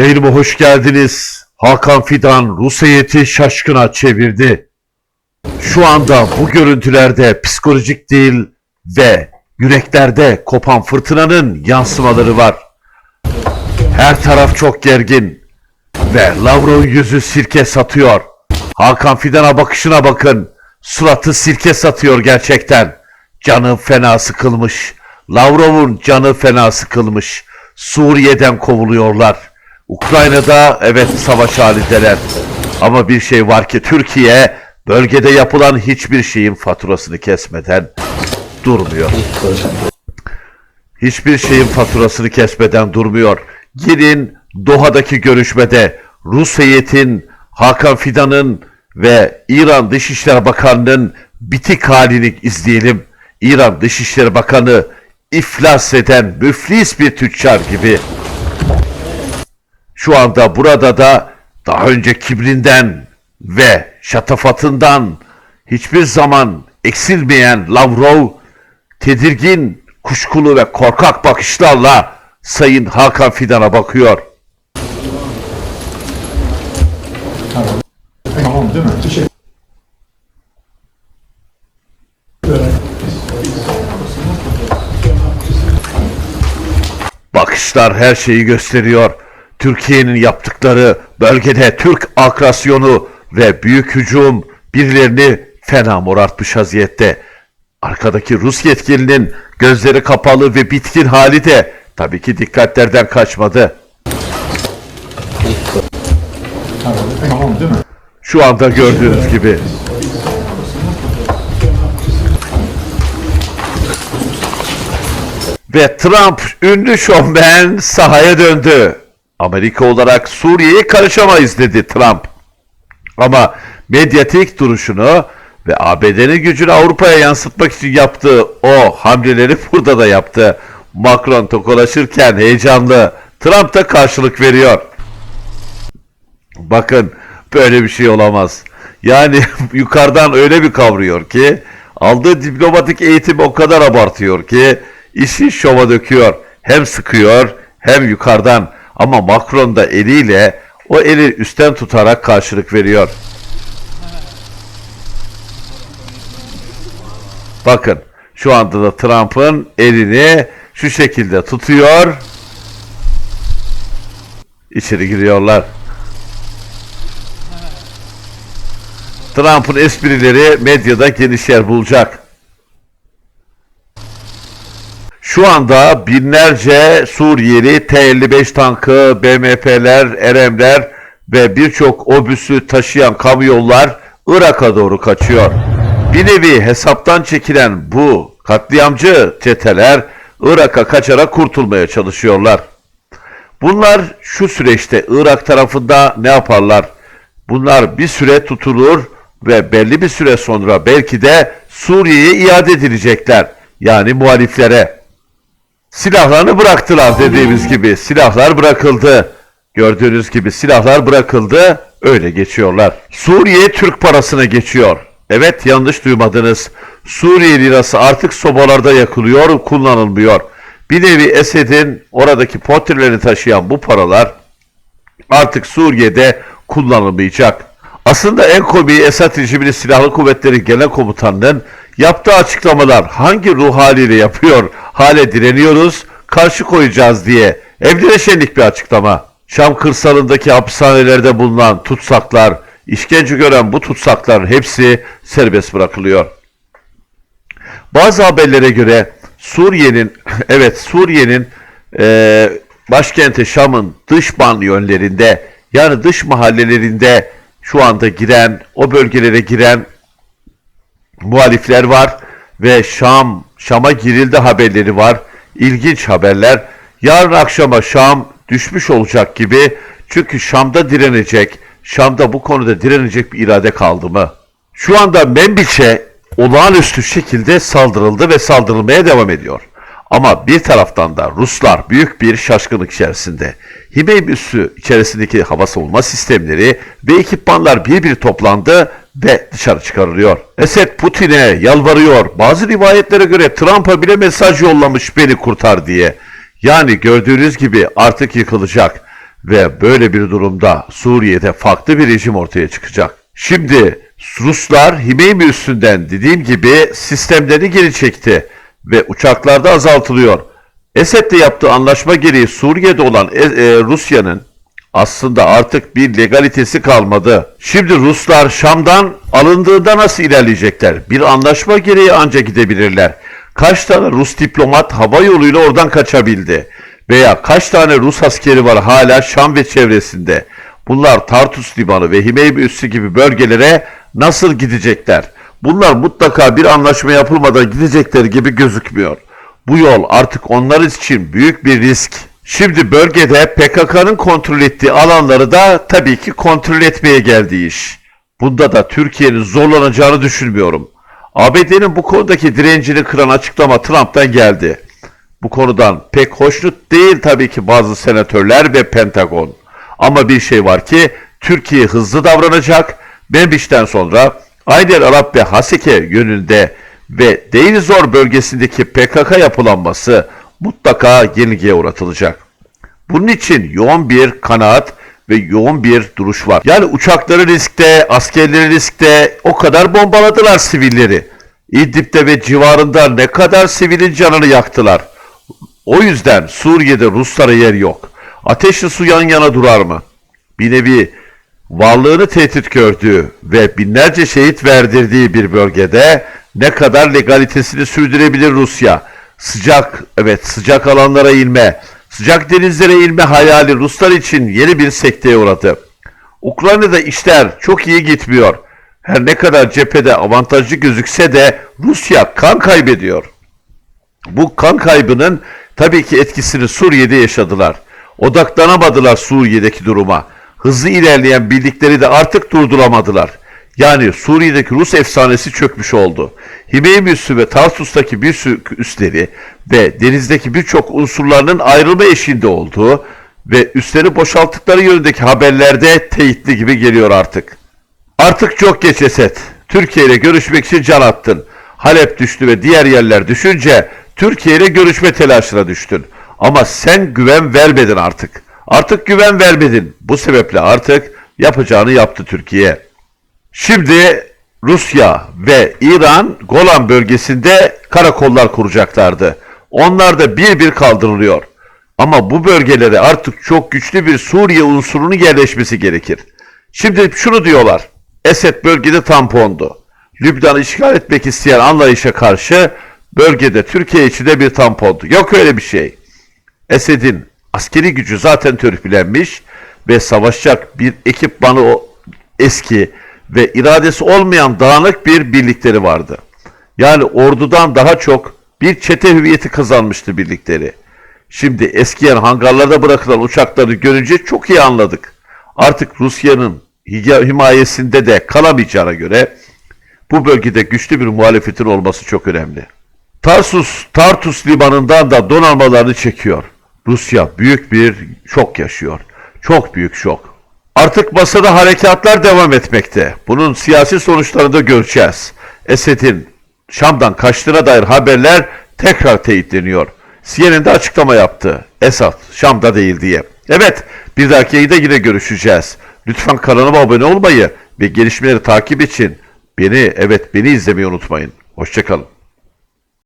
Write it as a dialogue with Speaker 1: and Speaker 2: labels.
Speaker 1: Yayınıma hoş geldiniz. Hakan Fidan Rus heyeti şaşkına çevirdi. Şu anda bu görüntülerde psikolojik değil ve yüreklerde kopan fırtınanın yansımaları var. Her taraf çok gergin ve Lavrov'un yüzü sirke satıyor. Hakan Fidan'a bakışına bakın. Suratı sirke satıyor gerçekten. Canı fena sıkılmış. Lavrov'un canı fena sıkılmış. Suriye'den kovuluyorlar. Ukrayna'da evet savaş halindeler. Ama bir şey var ki Türkiye bölgede yapılan hiçbir şeyin faturasını kesmeden durmuyor. Hiçbir şeyin faturasını kesmeden durmuyor. Girin Doha'daki görüşmede Rus heyetin, Hakan Fidan'ın ve İran Dışişleri Bakanı'nın bitik halini izleyelim. İran Dışişleri Bakanı iflas eden müflis bir tüccar gibi. Şu anda burada da daha önce kibrinden ve şatafatından hiçbir zaman eksilmeyen Lavrov tedirgin, kuşkulu ve korkak bakışlarla Sayın Hakan Fidan'a bakıyor.
Speaker 2: Tamam değil mi? Teşekkür
Speaker 1: Bakışlar her şeyi gösteriyor. Türkiye'nin yaptıkları bölgede Türk akrasyonu ve büyük hücum birilerini fena morartmış vaziyette. Arkadaki Rus yetkilinin gözleri kapalı ve bitkin hali de tabii ki dikkatlerden kaçmadı. Şu anda gördüğünüz gibi. Ve Trump ünlü şovmen sahaya döndü. Amerika olarak Suriye'ye karışamayız dedi Trump. Ama medyatik duruşunu ve ABD'nin gücünü Avrupa'ya yansıtmak için yaptığı o hamleleri burada da yaptı. Macron tokalaşırken heyecanlı. Trump da karşılık veriyor. Bakın böyle bir şey olamaz. Yani yukarıdan öyle bir kavruyor ki aldığı diplomatik eğitim o kadar abartıyor ki işi şova döküyor. Hem sıkıyor hem yukarıdan ama Macron da eliyle o eli üstten tutarak karşılık veriyor. Bakın şu anda da Trump'ın elini şu şekilde tutuyor. İçeri giriyorlar. Trump'ın esprileri medyada geniş yer bulacak. Şu anda binlerce Suriyeli T-55 tankı, BMP'ler, RM'ler ve birçok obüsü taşıyan kamyonlar Irak'a doğru kaçıyor. Bir nevi hesaptan çekilen bu katliamcı çeteler Irak'a kaçarak kurtulmaya çalışıyorlar. Bunlar şu süreçte Irak tarafında ne yaparlar? Bunlar bir süre tutulur ve belli bir süre sonra belki de Suriye'ye iade edilecekler. Yani muhaliflere. Silahlarını bıraktılar dediğimiz gibi. Silahlar bırakıldı. Gördüğünüz gibi silahlar bırakıldı. Öyle geçiyorlar. Suriye Türk parasına geçiyor. Evet yanlış duymadınız. Suriye lirası artık sobalarda yakılıyor, kullanılmıyor. Bir nevi Esed'in oradaki portrelerini taşıyan bu paralar artık Suriye'de kullanılmayacak. Aslında en komiği Esad rejiminin silahlı kuvvetleri genel komutanının yaptığı açıklamalar hangi ruh haliyle yapıyor, hale direniyoruz, karşı koyacağız diye. Evlere şenlik bir açıklama. Şam kırsalındaki hapishanelerde bulunan tutsaklar, işkence gören bu tutsakların hepsi serbest bırakılıyor. Bazı haberlere göre Suriye'nin evet Suriye'nin eee başkenti Şam'ın dış ban yönlerinde yani dış mahallelerinde şu anda giren o bölgelere giren muhalifler var ve Şam Şam'a girildi haberleri var. İlginç haberler. Yarın akşama Şam düşmüş olacak gibi çünkü Şam'da direnecek, Şam'da bu konuda direnecek bir irade kaldı mı? Şu anda Membiç'e olağanüstü şekilde saldırıldı ve saldırılmaya devam ediyor. Ama bir taraftan da Ruslar büyük bir şaşkınlık içerisinde. Himeyim üssü içerisindeki hava savunma sistemleri ve ekipmanlar bir bir toplandı ve dışarı çıkarılıyor. Esed Putin'e yalvarıyor. Bazı rivayetlere göre Trump'a bile mesaj yollamış beni kurtar diye. Yani gördüğünüz gibi artık yıkılacak. Ve böyle bir durumda Suriye'de farklı bir rejim ortaya çıkacak. Şimdi Ruslar Himeymi üstünden dediğim gibi sistemlerini geri çekti ve uçaklarda azaltılıyor. Esed'le yaptığı anlaşma gereği Suriye'de olan e- e, Rusya'nın aslında artık bir legalitesi kalmadı. Şimdi Ruslar Şam'dan alındığında nasıl ilerleyecekler? Bir anlaşma gereği ancak gidebilirler. Kaç tane Rus diplomat hava yoluyla oradan kaçabildi? Veya kaç tane Rus askeri var hala Şam ve çevresinde? Bunlar Tartus limanı ve Himeymi üssü gibi bölgelere nasıl gidecekler? Bunlar mutlaka bir anlaşma yapılmadan gidecekler gibi gözükmüyor. Bu yol artık onlar için büyük bir risk. Şimdi bölgede PKK'nın kontrol ettiği alanları da tabii ki kontrol etmeye geldi iş. Bunda da Türkiye'nin zorlanacağını düşünmüyorum. ABD'nin bu konudaki direncini kıran açıklama Trump'tan geldi. Bu konudan pek hoşnut değil tabii ki bazı senatörler ve Pentagon. Ama bir şey var ki Türkiye hızlı davranacak. Membiş'ten sonra Ayder Arap ve Haseke yönünde ve Deir bölgesindeki PKK yapılanması mutlaka yenilgiye uğratılacak. Bunun için yoğun bir kanaat ve yoğun bir duruş var. Yani uçakları riskte, askerleri riskte o kadar bombaladılar sivilleri. İdlib'de ve civarında ne kadar sivilin canını yaktılar. O yüzden Suriye'de Ruslara yer yok. Ateşli su yan yana durar mı? Bir nevi varlığını tehdit gördüğü ve binlerce şehit verdirdiği bir bölgede ne kadar legalitesini sürdürebilir Rusya? Sıcak, evet sıcak alanlara inme, sıcak denizlere inme hayali Ruslar için yeni bir sekteye uğradı. Ukrayna'da işler çok iyi gitmiyor. Her ne kadar cephede avantajlı gözükse de Rusya kan kaybediyor. Bu kan kaybının tabii ki etkisini Suriye'de yaşadılar. Odaklanamadılar Suriye'deki duruma. Hızlı ilerleyen bildikleri de artık durduramadılar. Yani Suriye'deki Rus efsanesi çökmüş oldu. Himeymi üssü ve Tarsus'taki bir sürü üsleri ve denizdeki birçok unsurlarının ayrılma eşiğinde olduğu ve üsleri boşalttıkları yönündeki haberlerde teyitli gibi geliyor artık. Artık çok geç Esed. Türkiye ile görüşmek için can attın. Halep düştü ve diğer yerler düşünce Türkiye ile görüşme telaşına düştün. Ama sen güven vermedin artık. Artık güven vermedin. Bu sebeple artık yapacağını yaptı Türkiye. Şimdi Rusya ve İran Golan bölgesinde karakollar kuracaklardı. Onlar da bir bir kaldırılıyor. Ama bu bölgelere artık çok güçlü bir Suriye unsurunun yerleşmesi gerekir. Şimdi şunu diyorlar. Esed bölgede tampondu. Lübnan'ı işgal etmek isteyen anlayışa karşı bölgede Türkiye için de bir tampondu. Yok öyle bir şey. Esed'in askeri gücü zaten törpülenmiş ve savaşacak bir ekipmanı o eski ve iradesi olmayan dağınık bir birlikleri vardı. Yani ordudan daha çok bir çete hüviyeti kazanmıştı birlikleri. Şimdi eskiyen hangarlarda bırakılan uçakları görünce çok iyi anladık. Artık Rusya'nın himayesinde de kalamayacağına göre bu bölgede güçlü bir muhalefetin olması çok önemli. Tarsus, Tartus limanından da donanmalarını çekiyor. Rusya büyük bir şok yaşıyor. Çok büyük şok. Artık masada harekatlar devam etmekte. Bunun siyasi sonuçlarını da göreceğiz. Esed'in Şam'dan kaçtığına dair haberler tekrar teyitleniyor. CNN de açıklama yaptı. Esad Şam'da değil diye. Evet bir dahaki yayında yine görüşeceğiz. Lütfen kanalıma abone olmayı ve gelişmeleri takip için beni evet beni izlemeyi unutmayın. Hoşçakalın.